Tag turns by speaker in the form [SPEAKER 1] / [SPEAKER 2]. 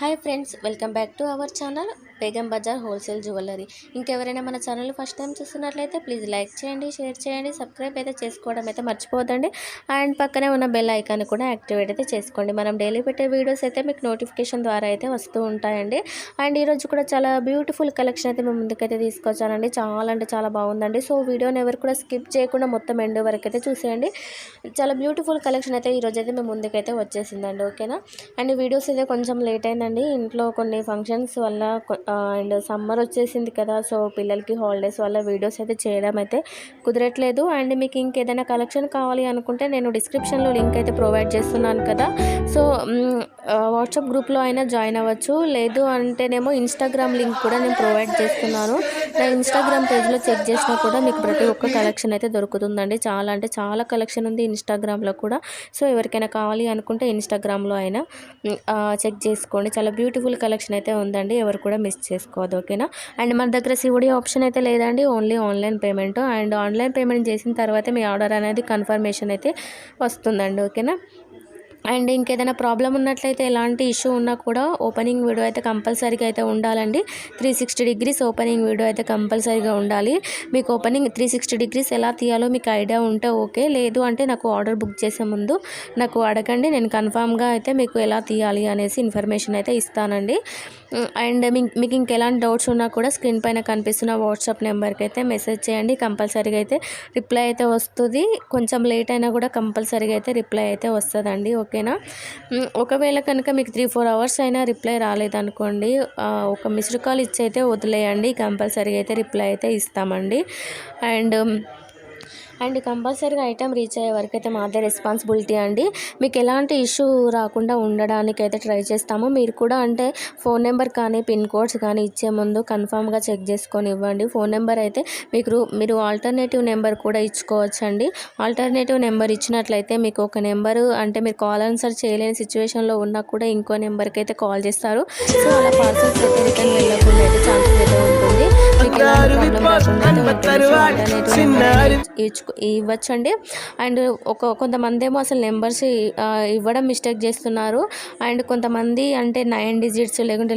[SPEAKER 1] Hi friends welcome back to our channel Begum Bazaar wholesale jewellery. ఇంకెవరైనా మన channel first time చూస్తున్నట్లయితే please like చేయండి share చేయండి subscribe అయితే చేసుకోవడం అయితే మర్చిపోదండి అండ్ పక్కనే ఉన్న బెల్ ఐకాన్ కూడా యాక్టివేట్ అయితే చేసుకోండి. మనం డైలీ పెట్టే వీడియోస్ అయితే మీకు నోటిఫికేషన్ ద్వారా అయితే వస్తూ ఉంటాయండి. అండ్ ఈరోజు కూడా చాలా బ్యూటిఫుల్ కలెక్షన్ అయితే మేము ముందుకైతే తీసుకొచ్చానండి. చాలా అంటే చాలా బాగుందండి. సో వీడియోని ఎవరు కూడా స్కిప్ చేయకుండా మొత్తం ఎండ్ వరకు అయితే చూసేయండి. చాలా బ్యూటిఫుల్ కలెక్షన్ అయితే ఈరోజు అయితే మేము ముందుకైతే వచ్చేసిందండి. ఓకేనా? అండ్ వీడియోస్ అయితే కొంచెం లేట్ అయిందండి. ఇంట్లో కొన్ని ఫంక్షన్స్ వల్ల అండ్ సమ్మర్ వచ్చేసింది కదా సో పిల్లలకి హాలిడేస్ వల్ల వీడియోస్ అయితే చేయడం అయితే కుదరట్లేదు. అండ్ మీకు ఇంకేదైనా కలెక్షన్ కావాలి అనుకుంటే నేను డిస్క్రిప్షన్లో లింక్ అయితే ప్రొవైడ్ చేస్తున్నాను కదా. సో వాట్సాప్ గ్రూప్లో అయినా జాయిన్ అవ్వచ్చు. లేదు అంటేనేమో ఇన్స్టాగ్రామ్ లింక్ కూడా నేను ప్రొవైడ్ చేస్తున్నాను. నా ఇన్స్టాగ్రామ్ పేజ్లో చెక్ చేసినా కూడా మీకు ప్రతి ఒక్క కలెక్షన్ అయితే దొరుకుతుందండి. చాలా అంటే చాలా కలెక్షన్ ఉంది ఇన్స్టాగ్రామ్లో కూడా. సో ఎవరికైనా కావాలి అనుకుంటే ఇన్స్టాగ్రామ్లో అయినా చెక్ చేసుకోండి. చాలా బ్యూటిఫుల్ కలెక్షన్ అయితే ఉందండి. ఎవరు కూడా మిస్ చేసుకోవద్దు ఓకేనా? అండ్ మన దగ్గర సిఓడి ఆప్షన్ అయితే లేదండి. Only online payment. And online payment చేసిన తర్వాత మీ ఆర్డర్ అనేది కన్ఫర్మేషన్ అయితే వస్తుందండి ఓకేనా? అండ్ ఇంకేదైనా ప్రాబ్లం ఉన్నట్లయితే ఎలాంటి ఇష్యూ ఉన్నా కూడా ఓపెనింగ్ వీడియో అయితే కంపల్సరీగా అయితే ఉండాలండి. Three sixty degrees opening video అయితే కంపల్సరీగా ఉండాలి. మీకు ఓపెనింగ్ త్రీ సిక్స్టీ డిగ్రీస్ ఎలా తీయాలో మీకు ఐడియా ఉంటే ఓకే. లేదు అంటే నాకు ఆర్డర్ బుక్ చేసే ముందు నాకు అడగండి. నేను కన్ఫామ్గా అయితే మీకు ఎలా తీయాలి అనేసి ఇన్ఫర్మేషన్ అయితే ఇస్తానండి. అండ్ మీకు ఇంకెలాంటి డౌట్స్ ఉన్నా కూడా స్క్రీన్ పైన కనిపిస్తున్న వాట్సాప్ నెంబర్కి అయితే మెసేజ్ చేయండి. కంపల్సరీగా అయితే రిప్లై అయితే వస్తుంది. కొంచెం లేట్ అయినా కూడా కంపల్సరీగా అయితే రిప్లై అయితే వస్తుందండి. ఓకేనా? ఒకవేళ కనుక మీకు త్రీ ఫోర్ అవర్స్ అయినా రిప్లై రాలేదనుకోండి ఒక మిస్డ్ కాల్ ఇచ్చి అయితే వదిలేయండి. కంపల్సరీగా అయితే రిప్లై అయితే ఇస్తామండి. అండ్ అండ్ కంపల్సరీగా ఐటెం రీచ్ అయ్యే వరకు అయితే మాదే రెస్పాన్సిబిలిటీ అండి. మీకు ఎలాంటి ఇష్యూ రాకుండా ఉండడానికి అయితే ట్రై చేస్తాము. మీరు కూడా అంటే ఫోన్ నెంబర్ కానీ పిన్ కోడ్స్ కానీ ఇచ్చే ముందు కన్ఫామ్గా చెక్ చేసుకొని ఇవ్వండి. ఫోన్ నెంబర్ అయితే మీకు మీరు ఆల్టర్నేటివ్ నెంబర్ కూడా ఇచ్చుకోవచ్చండి. ఆల్టర్నేటివ్ నెంబర్ ఇచ్చినట్లయితే మీకు ఒక నెంబరు అంటే మీరు కాల్ ఆన్సర్ చేయలేని సిచ్యువేషన్లో ఉన్నా కూడా ఇంకో నెంబర్కి అయితే కాల్ చేస్తారు. సో అలా పార్సల్స్ అయితే రిటర్న్ వెళ్ళకుండా ఇవ్వచ్చండి అండ్ ఒక కొంతమంది ఏమో అసలు నెంబర్స్ ఇవ్వడం మిస్టేక్ చేస్తున్నారు. అండ్ కొంతమంది అంటే నైన్ డిజిట్స్ లేకుంటే